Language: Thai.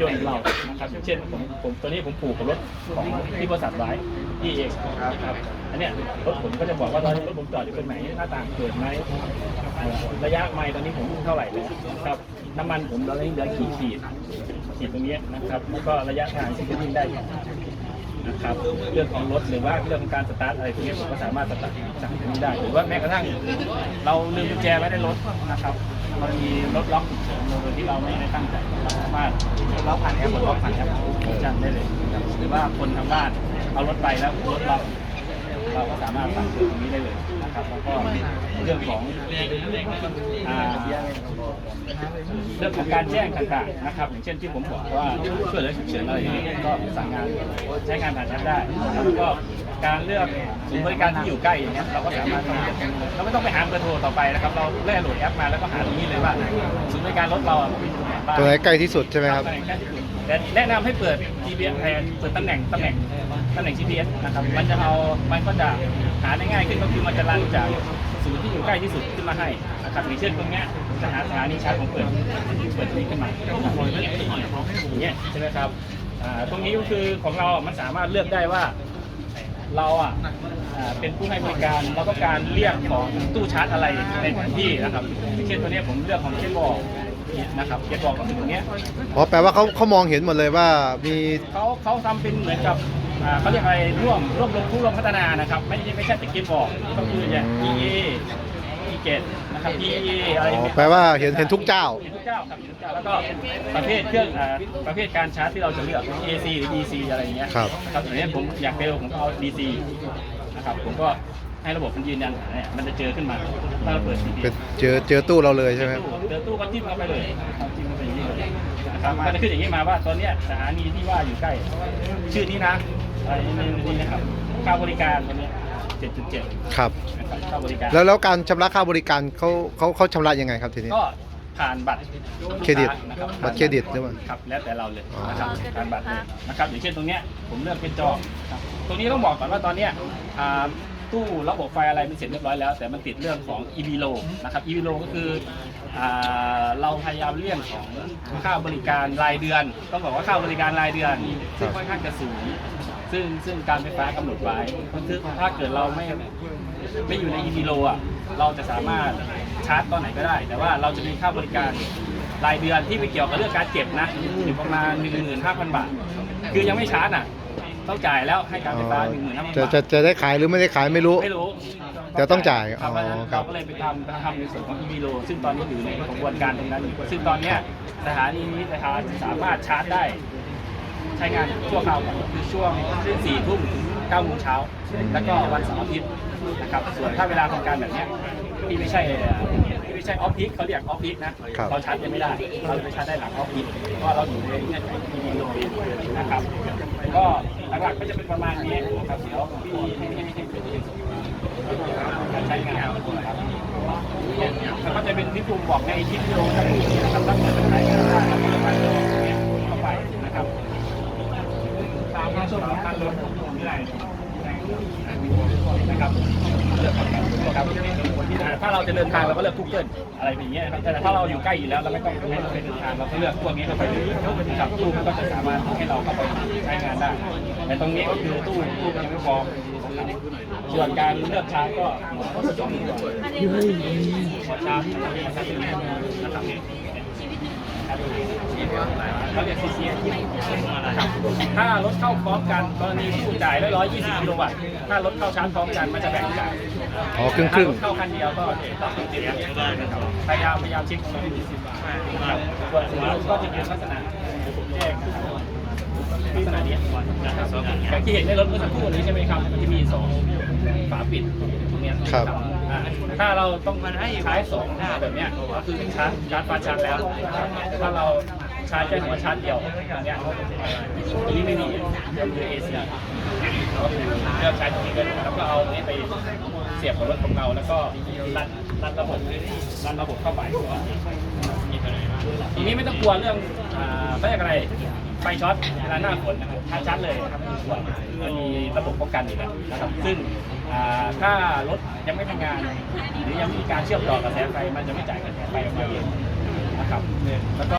ยนต์เรานะครับเช่นผมผมตัวนี้ผมผูกกับรถของที่บริษัทไว้ที่เองนะครับอันเนี้ยรถผมก็จะบอกว่าตอนนี้รถผมจอดอยู่ตรงไหนหน้าต่างเปิดไหมระยะไมล์ตอนนี้ผมเท่าไหร่แล้วนะครับน้ำมันผมตอนนี้เหลือกี่ขีดขีดตรงเนี้ยนะครับแล้วก็ระยะทางที่จะวิ่งได้นะครับเรื่องของรถหรือว่าเรื่องของการสตาร์ทอะไรพวกนี้ผมก็สามารถสตาร์ทจากตรงนี้ได้ หรือว่าแม้กระทั่ง เราลืมกุญแจไว้ในรถนะครับมันมีรถล็อก โดยที่เราไม่ได้ตั้งใจเราสามารถล็อกผ่านแอปล็อกผ่านแอปจันได้เลยหรือว่าคนทางบ้านเอารถไปแล้วรถล็อกเราก็สามารถสั่งซื้อตรงนี้ได้เลยนะครับแล้วก็เรื่องของเรื่องของการแจ้งต่างๆนะครับ อย่างเช่นที่ผมบอกว่าช่วยเหลือฉุกเฉินอะไรอย่างนี้ก็สั่งงานใช้งานผ่านแอปได้แล้วก็ การเลือกศูนย์บริการที่อยู่ใกล้อย่างเงี้ยเราก็สามารถทำได้เราไม่ต้องไปหาเบอร์โทรต่อไปนะครับเราแล่โหลดแอปมาแล้วก็หาตรงนี้เลยว่าศูนย์บริการรถเราอะมีตรงไหนบ้างตัวไหนใกล้ที่สุดใช่ไหมครับแต่แนะนำให้เปิด GPS แทนเปิดตำแหน่งตำแหน่งตำแหน่ง GPS นะครับมันจะเอามันก็จะหาได้ง่ายขึ้นก็คือมันจะรันจากศูนย์ที่อยู่ใกล้ที่สุดขึ้นมาให้นะครับอย่างเช่นตรงเนี้ยจะหาสถานีชาร์จของเปิดเปิดนี้ขึ้นมาอย่างเงี้ยใช่ไหมครับอ่าตรงนี้ก็คือของเราอะมันสามารถเลือกได้ว่า เราอะอ่าเป็นผู้ให้บริการเราต้องการเรียกของตู้ชาร์จอะไรในแผนที่นะครับอย่างเช่นตัวเนี้ยผมเลือกของเช่นบอกนะครับเช่นบอกของตรงเนี้ยอ๋อแปลว่าเขาเขามองเห็นหมดเลยว่ามีเขาเขาทำเป็นเหมือนกับอ่าเขาเรียกอะไรร่วมร่วมลงทุนร่วมพัฒนานะครับ ไม่ใช่ไม่ใช่แต่เกมบอกก็คืออย่าง EA E7 นะครับ EA อะไรอ๋อเนี่ยแปลว่าเห็นเห็นทุกเจ้า เห็นทุกเจ้าครับเห็นทุกเจ้าแล้วก็ประเภทเครื่องอ่าประเภทการชาร์จที่เราจะเลือก AC หรือ DC อะไรอย่างเงี้ยครับครับอย่างนี้ยผมอยากเร็วผมก็เอา DC นะครับผมก็ให้ระบบมันยืนยันเนี่ยมันจะเจอขึ้นมาถ้าเราเปิด CP เป็นเจอเจอตู้เราเลยใช่ไหมครับเดินตู้ก็จิ้มเข้าไปเลยครับจิ้มเข้าไปอย่างนี้เลยนะครับมันจะขึ้นอย่างนี้มาว่าตอนเนี้ยสถานีที่ว่าอยู่ใกล้ ชื่อนี้นะอะไรนี่นี่นะครับค่าบริการตัวเนี้ย 7.7ครับนะครับค่าบริการแล้วแล้วการชำระค่าบริการเขาเขาเขาชำระยังไงครับทีนี้ ก็ผ่านบัตรเครดิตลูกานะบัตรเครดิตใช่ไหมครับแล้วแต่เราเลยอ๋อ นะครับผ่านบัตรเลยนะครับอย่างเช่นตรงเนี้ยผมเลือกเป็นจองครับตรงนี้ต้องบอกก่อนว่าตอนเนี้ยอ่าตู้ระบบไฟอะไรมันเสร็จเรียบร้อยแล้ว แต่มันติดเรื่องของ e v l o นะครับ e v l o ก็คืออ่าเราพยายามเลี่ยงของค่าบริการรายเดือน ต้องบอกว่าค่าบริการรายเดือนซึ่งค่อนข้างจะสูง ซึ่งซึ่งการไฟฟ้ากำหนดไว้คือถ้าเกิดเราไม่ไม่อยู่ใน e v l o อะเราจะสามารถชาร์จตอนไหนก็ได้ แต่ว่าเราจะมีค่าบริการรายเดือนที่ไปเกี่ยวกับเรื่องการเก็บนะอยู่ประมาณ15,000 บาท คือยังไม่ชาร์จอะต้องจ่ายแล้วให้การไฟฟ้า15,000จะบาทจะจะได้ขายหรือไม่ได้ขายไม่รู้ ไม่รู้แต่ต้องจ่ายครับเพราะฉะนั้นอ๋อครัเราบ ก็เลยไปทำทำในส่วนของ e v l o ซึ่งตอนนี้อยู่ในกระบวนการตรงนั้นอยู่ซึ่งตอนเนี้ยสถานีนี้นะคะสามารถชาร์จได้ ใช้งานชั่วคราวก่อนคือช่วงสี่ทุ่มถึงเก้าโมงเช้า แล้วก็วันเสาร์อาทิตย์นะครับ ส่วนถ้าเวลาทำการแบบเนี้ยที่ไม่ใช่ที่ไม่ใช่ออฟฟิศเขาเรียกออฟฟิศนะ ครับเราชาร์จยังไม่ได้ เราจะไปชาร์จได้หลังออฟฟิศเพราะว่าเราอยู่ในเงื่อนไขที่ดีเลยนะครับ ก็หลักๆก็จะเป็นประมาณนี้นะครับเดี๋ยวพี่ให้ให้ให้เป็นการใช้งานนะครับแล้วก็จะเป็นที่ภูมิบอกในคลิปวิดีโอทั้งหมดนะครับตั้งแต่ใช้งานได้แล้วก็มาเข้าไปนะครับ ตาช่วงของการลดนี่ไรนะครับเลือกครับถ้าเราจะเดินทางเราก็เลือก Google อะไรอย่างเงี้ยครับแต่ถ้าเราอยู่ใกล้อยู่แล้วเราไม่ต้องให้เราไปเดินทางเราก็เลือกพวกนี้เข้าไปครับตู้มันก็จะสามารถให้เราเข้าไปใช้งานได้ แต่ตรงนี้ก็คือตู้ตู้มันยังไม่พอส่วนการเลือกชาร์จก็ก็จะจองก่อนขอชาร์จนะครับ เขาเรียก CCS นะครับถ้ารถเข้าพร้อมกันกรณีที่คุณจ่ายได้120กิโลวัตต์ถ้ารถเข้าชาร์จพร้อมกันมันจะแบ่งจ่ายอ๋อครึ่งครึ่งถ้ารถเข้าคันเดียวก็ต้องติดนะครับพยายามพยายามเช็คตรงนี้นะครับส่วนรถก็จะเป็นลักษณะแยกลักษณะนี้นะครับอย่างที่เห็นในรถเมื่อสักครู่นี้ใช่ไหมครับมันจะมีสองฝาปิดตรงเนี้ย ครับอ่า ถ้าเราต้องการให้ใช้สองหน้าแบบเนี้ยคือชาร์จชาร์จฟาชาร์จแล้ว ถ้าเราชาร์จแค่หัวชาร์จเดียวอย่างเนี้ยตรงนี้ไม่มีก็คือ AC ก็คือเลือกใช้ตรงนี้ก็ได้แล้วก็เอานี้ไปเสียบกับรถของเราแล้วก็รันรันระบบรันระบบเข้าไปทีนี้ไม่ต้องกลัวเรื่องอ่าเขาเรียกอะไร ไฟช็อตเวลาหน้าฝนนะครับถ้าชัดเลยนะครับไม่ต้องกลัวมันมีระบบป้องกันอยู่แล้วนะครับ ซึ่งถ้ารถยังไม่ทำงาน หรือยังไม่มีการเชื่อมต่อกระแสไฟมันจะไม่จ่ายกระแสไฟออกมาเองนะครับแล้วก็